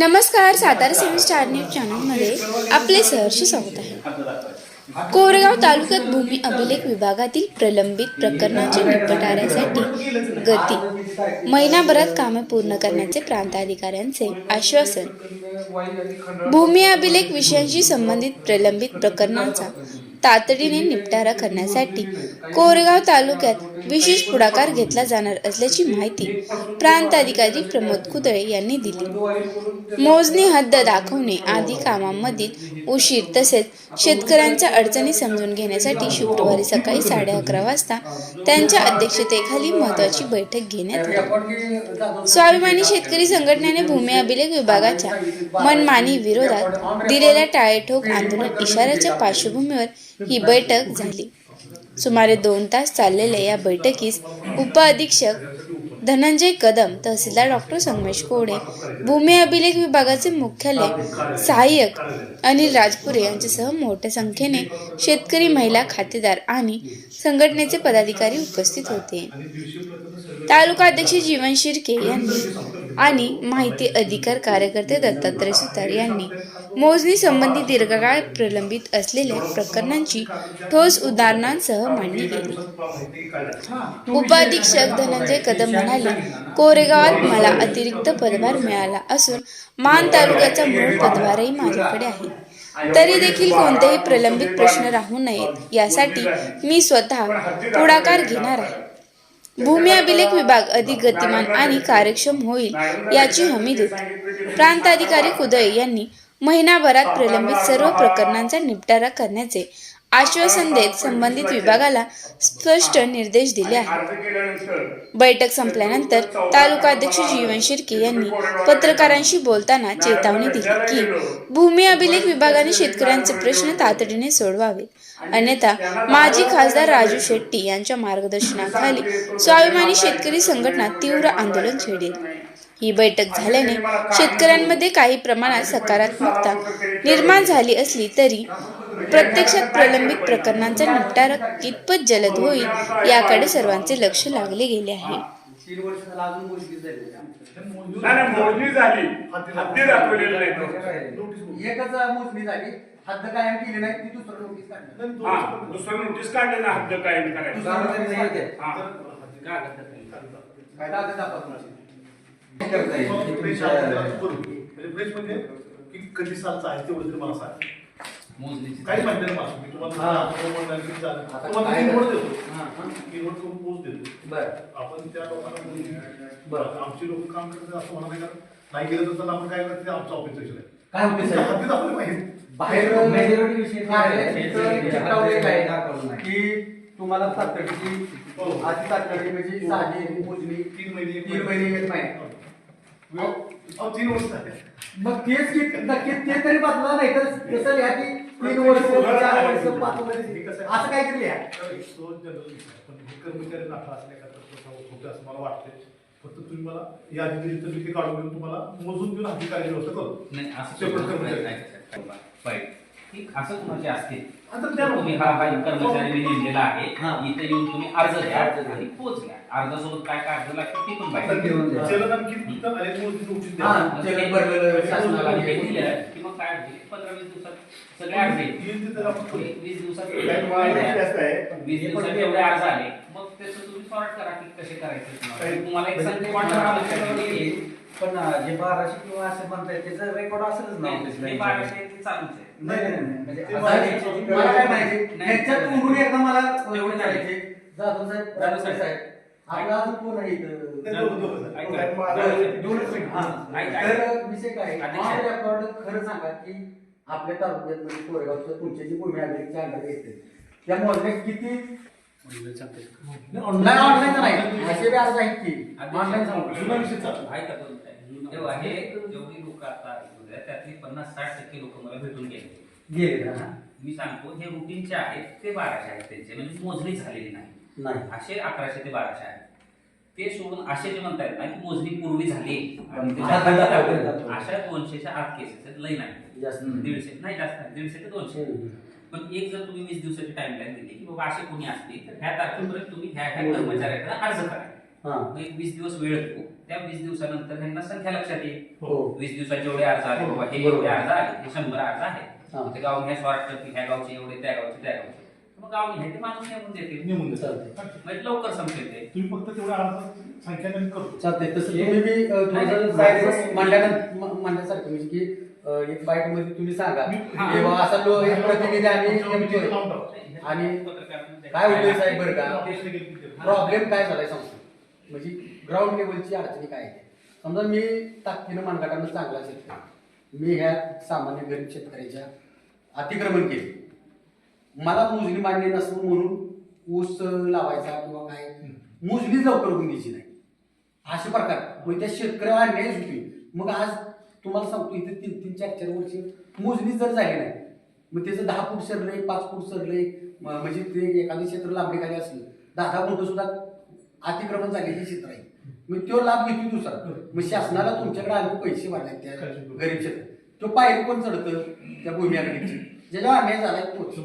नमस्कार सातारा सेवन star news चॅनलमध्ये आपले सहर्ष स्वागत आहे. कोरेगाव तालुक्यात भूमी अभिलेख विभागातील प्रलंबित प्रकरणांच्या निपटाऱ्यासाठी गती. महिनाभरात कामे पूर्ण करण्याचे प्रांताधिकाऱ्यांचे आश्वासन. भूमी अभिलेख विषयांशी संबंधित प्रलंबित प्रकरणांचा तातडीने निपटारा करण्यासाठी कोरेगाव तालुक्यात विशेष पुढाकार घेतला जाणार असल्याची माहिती प्रांताधिकारी प्रमोद कुदळे यांनी दिली. मोजणी हद्द दाखवणे आदी कामांमधील उशीर तसेच शेतकऱ्यांच्या अडचणी समजून घेण्यासाठी शुक्रवारी सकाळी साडे अकरा वाजता त्यांच्या अध्यक्षतेखाली महत्वाची बैठक घेण्यात आली. स्वाभिमानी शेतकरी संघटनेने भूमी अभिलेख विभागाच्या मनमानी विरोधात दिलेल्या टाळेठोक आंदोलन इशाऱ्याच्या पार्श्वभूमीवर ही बैठक झाली. सुमारे दोन तास चाललेल्या या बैठकीस उपअधीक्षक धनंजय कदम तहसीलदार डॉक्टर संगमेश कोडे भूमी अभिलेख विभागाचे मुख्यालय सहाय्यक अनिल राजपुरे यांच्यासह मोठ्या संख्येने शेतकरी महिला खातेदार आणि संघटनेचे पदाधिकारी उपस्थित होते. तालुका अध्यक्ष जीवन शिर्के यांनी आणि माहिती अधिकार कार्यकर्ते दत्तात्रय सुतार यांनी मोजणी संबंधी दीर्घकाळ प्रलंबित असलेल्या प्रकरणांची ठोस उदाहरणांसह मांडणी केली उपाधीक्षक धनंजय कदम म्हणाले कोरेगावात मला अतिरिक्त पदभार मिळाला असून मान तालुक्याचा मूळ पदभारही माझ्याकडे आहे. तरी देखील कोणतेही प्रलंबित प्रश्न राहू नयेत. यासाठी मी स्वतः पुढाकार घेणार आहे. भूमी अभिलेख विभाग अधिक गतिमान आणि कार्यक्षम होईल याची हमी देतो. प्रांताधिकारी कुदळे यांनी महिनाभरात प्रलंबित सर्व प्रकरणांचा निपटारा करण्याचे आश्वासन देत संबंधित विभागाला स्पष्ट निर्देश दिले आहेत. बैठक संपल्यानंतर तालुका अध्यक्ष जीवन शिर्के यांनी पत्रकारांशी बोलताना चेतावणी दिली की भूमी अभिलेख विभागाने शेतकऱ्यांचे प्रश्न तातडीने सोडवावे. अन्यथा माजी खासदार राजू शेट्टी यांच्या मार्गदर्शनाखाली स्वाभिमानी शेतकरी संघटना तीव्र आंदोलन छेडेल. ही बैठक झाल्याने शेतकऱ्यांमध्ये काही प्रमाणात सकारात्मकता निर्माण झाली असली तरी प्रत्यक्षात प्रलंबित प्रकरणांचा निपटारा कितपत जलद होईल याकडे सर्वांचे लक्ष लागले गेले आहे. तीन वर्ष झालं अजून गोष्टी झाली नाही नाही, मोजणी झाली. हद्दी दाखवलेली नाही एकच मोजणी झाली. हद्द कायम केली नाही ती दुसरं नोटीस काढली. हा दुसरं नोटीस काढले ना हद्द कायम करायचं. हा. रिफ्रेश म्हणजे की कधी सालचं आहे तेवढं तरी मला सांग काही माहिती नाही मला मी तुम्हाला हा. तुम्हाला म्हणणार की झालं. आता तुम्हाला काय तीन वोट करतो? देतो हा, हा. तीन वोट करून पोच देतो बरं. आपण त्या लोकांना बोलू. बरं. आमची लोक काम करतात असं म्हणा नाही का नाही गेलं तर त्याला आपण काय करायचं ते आमचं ऑफिस आहे काय होते साहेब? आपलं पाहिजे बाहेर मेजॉरिटी विषयी काय चिकटावलेलं आहे. की तुम्हाला तातडीची हो. आधी तातडी म्हणजे साधी मोजणी तीन महिने तीन महिने येत नाही अहो, तीन वर्ष झाले. मग तेच की नक्की ते तरी बदला नाही तर कसं लिहा की तीन वर्ष चार वर्ष पाच वर्ष असं काय लिहा. हे कर्मचारी नाठा असल्याकारता तसं होत असं मला वाटते फक्त तुम्ही मला यादी दिली तर मी ते काढून घेऊन तुम्हाला मोजून घेऊन अधिकारी व्यवस्था करू. नाही असं ठीक, असं कुणाचे असते आता त्या तुम्ही हा हा कर्मचारी मी नेमलेला आहे हा. इथे येऊन तुम्ही अर्ज द्या अर्ज द्या. आणि पोच घ्या अर्जासोबत काय काय अर्ज लागते ते पण पाहिजे. हा. भरलेलं शासनाला हे दिलं की मग काय होईल पंधरा वीस दिवसात सगळे अर्ज येतील. वीस दिवसात? वीस दिवसात एवढे अर्ज आले मग त्याचं तुम्ही सॉर्ट करा की कसे करायचे तुम्हाला. तुम्हाला एक संख्या वाटणार पण जे बाराशे किंवा असं म्हणताय त्याचं रेकॉर्ड असेलच ना ऑफिसला बाराशे ते चालूच आहे नाही नाही नाही म्हणजे ते मला- याची- मला काय माहिती नाही. ह्याच्यात तोंडून एकदा मला एवढं जाधव साहेब जाधव साहेब. साहेब आपला अजून कोण आहे इथं? नाही, दोघं- दोघं जण. ऐका. माझं- दोनच मिनिट हा. ऐका, ऐका. तर विषय काय अध्यक्ष. रेकॉर्ड खरं सांगा की आपल्या तालुक्यात म्हणजे कोरेगावचं तुमच्या जी भूमी अंडर येते त्या मोजण्या किती नाही ऑनलाईन नाही असे बी अर्ज आहेत की ऑनलाईन सांगू जुना विषय चालू. ऐका तेव्हा हे जेवढी लोक आता त्यातली पन्नास साठ टक्के लोक मला भेटून गेले. गेले हा. मी सांगतो हे रुटीनचे आहेत ते बाराशे आहेत त्यांचे. म्हणजे मोजणी झालेली नाही. नाही. असे अकराशे ते बाराशे आहेत. ते सोडून असे जे म्हणतायत ना की मोजणी पूर्वी झाली. हा, हा, हा. हा. अशा दोनशेच्या आत केसेस आहेत. लई नाही. जास्त दीडशे नाही जास्त दीडशे ते दोनशे. पण एक जर तुम्ही वीस दिवसाची टाइमलाईन दिली की बाबा असे कोणी असतील तर ह्या तारखेपर्यंत तुम्ही ह्या ह्या कर्मचाऱ्याकडे अर्ज करा. हा. मग एक वीस दिवस वेळ देऊ त्या वीस दिवसानंतर त्यांना संख्या लक्षात येईल. हो. वीस दिवसाचे एवढे अर्ज आले बाबा हे. एवढे अर्ज आले हे शंभर अर्ज आहेत हा. मग ते गाव ह्या सॉर्ट ह्या गावचे एवढे त्या गावचे त्या गावचे. मग गाव हे ते माणूस नेमून देतील. नेमून देतात. चालतंय. म्हणजे लवकर संपेल ते. तुम्ही फक्त तेवढ्या अर्ज संख्या कमी करतो चालतंय. तसं तुम्ही बी अ, थोडंसं direct मांडल्यानं- म- मांडण्यासारखं म्हणजे की अ, एक बाईटमध्ये तुम्ही सांगा असा लो एक प्रतिनिधी आम्ही नेमतोय. लावून टाकतो. आणि पत्रकार काय होतंय साहेब बरं का. प्रॉब्लेम काय झालाय सांगतो म्हणजे ग्राउंड लेवलची अडचणी काय आहे समजा मी ताकदीनं मानगाटानं चांगला शेतकरी. मी ह्या सामान्य गरीब शेतकऱ्याच्या अतिक्रमण केले. मला मोजणी मान्य नसून म्हणून ऊस लावायचा किंवा काय मोजणी लवकर होऊन द्यायची नाही. असे प्रकार. मग त्या शेतकऱ्याला अन्यायच होती मग आज तुम्हाला सांगतो इथे तीन तीन चार चार वर्ष मोजणी जर झाली नाही मग त्याचं दहा फूट सरलंय पाच फूट सरलंय म्हणजे ते एखादं क्षेत्र लांबडीखाली असलं दहा दहा फूट सुद्धा अतिक्रमण झालेली क्षेत्र आहे. मग तो लाभ घेतो दुसरा. मग शासनाला तुमच्याकडे आले पैसे वाढले त्या गरीब क्षेत्र तो पायरी कोण चढतं? त्या भूमी अग्नीची ज्याच्यावर अन्याय झालाय तोच.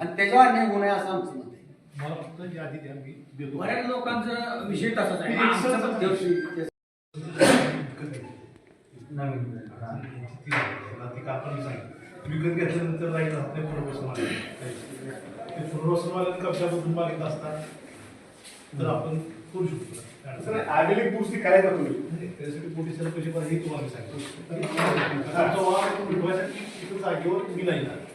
आणि त्याच्यावर अन्याय होऊ नये असं आमचं मत आहे. मला फक्त यादी द्या मी देतो. बऱ्याच लोकांचा विषय तसाच आहे. आमचा एकशे पण ते- ती काकांनी सांगितलं विकत घेतल्यानंतर राहील राहत नाही पुनर्वसन मागितलं ते मागितलं असतात तर आपण करू शकतो. नाही. करायचा तुम्ही. पाहिजे तुम्हाला वाद जागेवर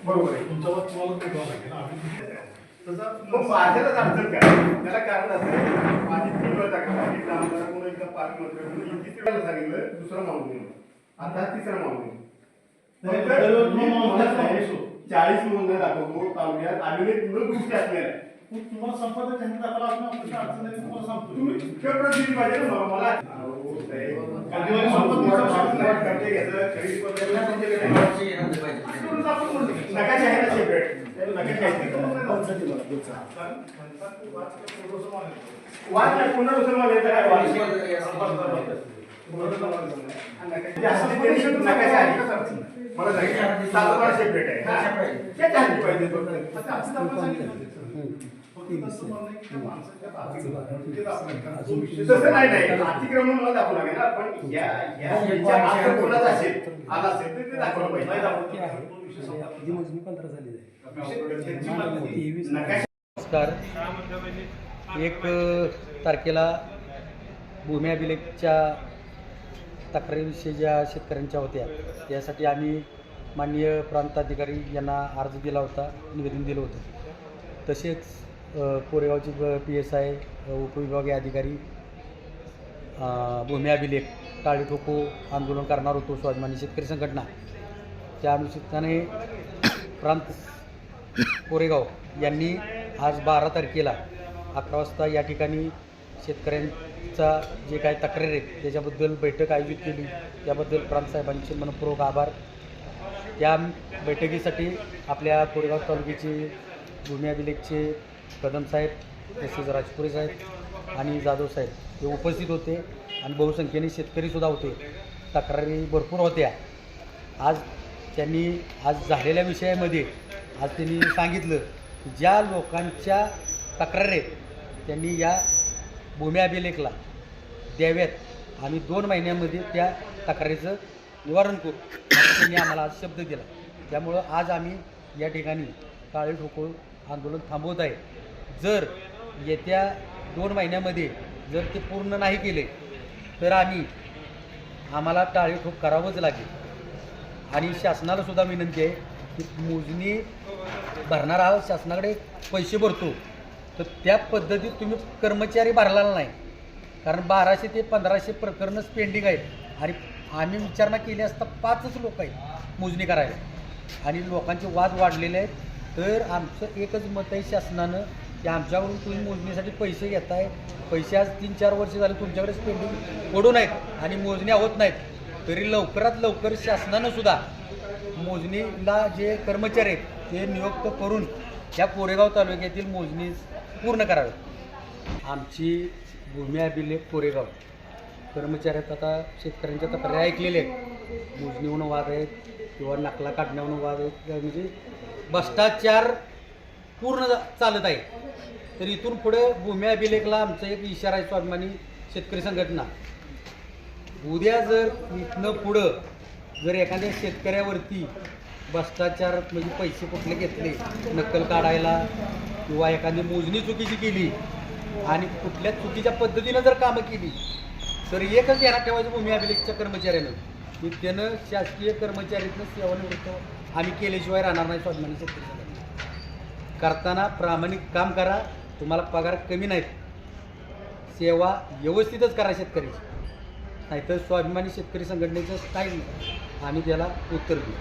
बरोबर आहे. तुमचा वाद तुम्हाला मिटवावा लागेल? आम्ही पण त्याचा माझ्यालाच अडचण काय? त्याला कारण असं माझी तीव्रता का एक आमदार म्हणून एकदा पालकमंत्री म्हणून इतकी वेळा सांगितलं दुसरा म्हणून आता तिसरा मागणी नाही, फक्त दररोज मी तुम्हाला तुम्हाला मागणी सांगतो, चाळीस नोंद दाखवतो तालुक्यात न दृष्टी असलेल्या आहेत. मग तुम्हाला संपादक त्यांनी दाखवला आपण आपल्याला अडचण नाही तुम्हाला सांगतो तुम्ही पेपर दिली पाहिजे ना मला. मला अहो, साहेब, कधीवारी संपत वाट- नसेल. वाट- वाट करते घ्यायचं, खरेदी नकाशे आहे ना. नकाशे. वाद नाही, पुनर्वसन मागायचं काय वाद नकाशे आहे. मला सांगितलं, आहे. पाहिजे तसं नाही नाही. अतिक्रमण मला दाखवू लागेल ना पण या या याच्या आत कोणाचा असेल आला असेल तर ते दाखवलं पाहिजे. तो विषय संपला. नमस्कार. एक तारखेला भूमी अभिलेखच्या तक्रारीविषयी ज्या शेतकऱ्यांच्या होत्या त्यासाठी आम्ही माननीय प्रांताधिकारी यांना अर्ज दिला होता निवेदन दिलं होतं. तसेच कोरेगावचे पी एस आय उपविभागीय अधिकारी भूमी अभिलेख टाळी ठोको आंदोलन करणार होतो स्वाभिमानी शेतकरी संघटना. त्या अनुषंगाने प्रांत कोरेगाव यांनी आज बारा तारखेला अकरा वाजता या ठिकाणी शेतकऱ्यांचा जे काही तक्रार आहेत त्याच्याबद्दल बैठक आयोजित केली. त्याबद्दल प्रांतसाहेबांचे मनपूर्वक आभार. त्या बैठकीसाठी आपल्या कोरेगाव तालुक्याचे भूमी अभिलेखचे कदम साहेब तसेच राजपुरे साहेब आणि जाधव साहेब हे उपस्थित होते आणि बहुसंख्येने शेतकरीसुद्धा होते. तक्रारी भरपूर होत्या. आज त्यांनी आज झालेल्या विषयामध्ये आज त्यांनी सांगितलं ज्या लोकांच्या तक्रारी आहेत त्यांनी या भूमी अभिलेखला द्याव्यात आम्ही दोन महिन्यामध्ये त्या तक्रारीचं निवारण करू. त्यांनी आम्हाला आज शब्द दिला. त्यामुळं आज आम्ही या ठिकाणी काळे ठोकळ आंदोलन थांबवत आहे. जर येत्या दोन महिन्यामध्ये जर ते पूर्ण नाही केले तर आम्ही आम्हाला टाळी ठोक करावंच लागेल. आणि शासनाला सुद्धा विनंती आहे की मोजणी भरणारा हा शासनाकडे पैसे भरतो. तर त्या पद्धतीत तुम्ही कर्मचारी भरला नाही. कारण बाराशे ते पंधराशे प्रकरणच पेंडिंग आहेत. आणि आम्ही विचारणा केली असता पाचच लोक आहेत मोजणी करायला. आणि लोकांचे वाद वाढलेले आहेत. तर आमचं एकच मत आहे शासनानं की आमच्याकडून तुम्ही मोजणीसाठी पैसे घेताय. पैसे आज तीन चार वर्ष झाले तुमच्याकडेच पेंडिंग पडून आहेत आणि मोजण्या होत नाहीत. तरी लवकरात लवकर शासनानं सुद्धा मोजणीला जे कर्मचारी आहेत ते नियुक्त करून या कोरेगाव तालुक्यातील मोजणी पूर्ण करावी. आमची भूमी अभिलेख कोरेगाव. कर्मचाऱ्यात आता शेतकऱ्यांच्या तक्रारी ऐकलेल्या आहेत. मोजणीहून वाद आहेत किंवा नकला काढण्याहून वाद आहेत म्हणजे भ्रष्टाचार पूर्ण चालत आहे. तर इथून पुढे भूमी अभिलेखला आमचा एक इशारा आहे स्वाभिमानी शेतकरी संघटना. उद्या जर इथनं पुढं जर एखाद्या शेतकऱ्यावरती भ्रष्टाचार म्हणजे पैसे कुठले घेतले नक्कल काढायला किंवा एखादी मोजणी चुकीची केली आणि कुठल्या चुकीच्या पद्धतीनं जर कामं केली तर एकच ध्यानात ठेवायचं भूमी अभिलेखच्या कर्मचाऱ्यानं. की त्यानं शासकीय कर्मचारीतनं सेवानिवृत्त आम्ही केल्याशिवाय राहणार नाही स्वाभिमानी शेतकरी करताना प्रामाणिक काम करा तुम्हाला पगार कमी नाहीत. सेवा व्यवस्थितच करा शेतकऱ्याची नाहीतर स्वाभिमानी शेतकरी संघटनेचं स्टाईल आम्ही त्याला उत्तर देऊ.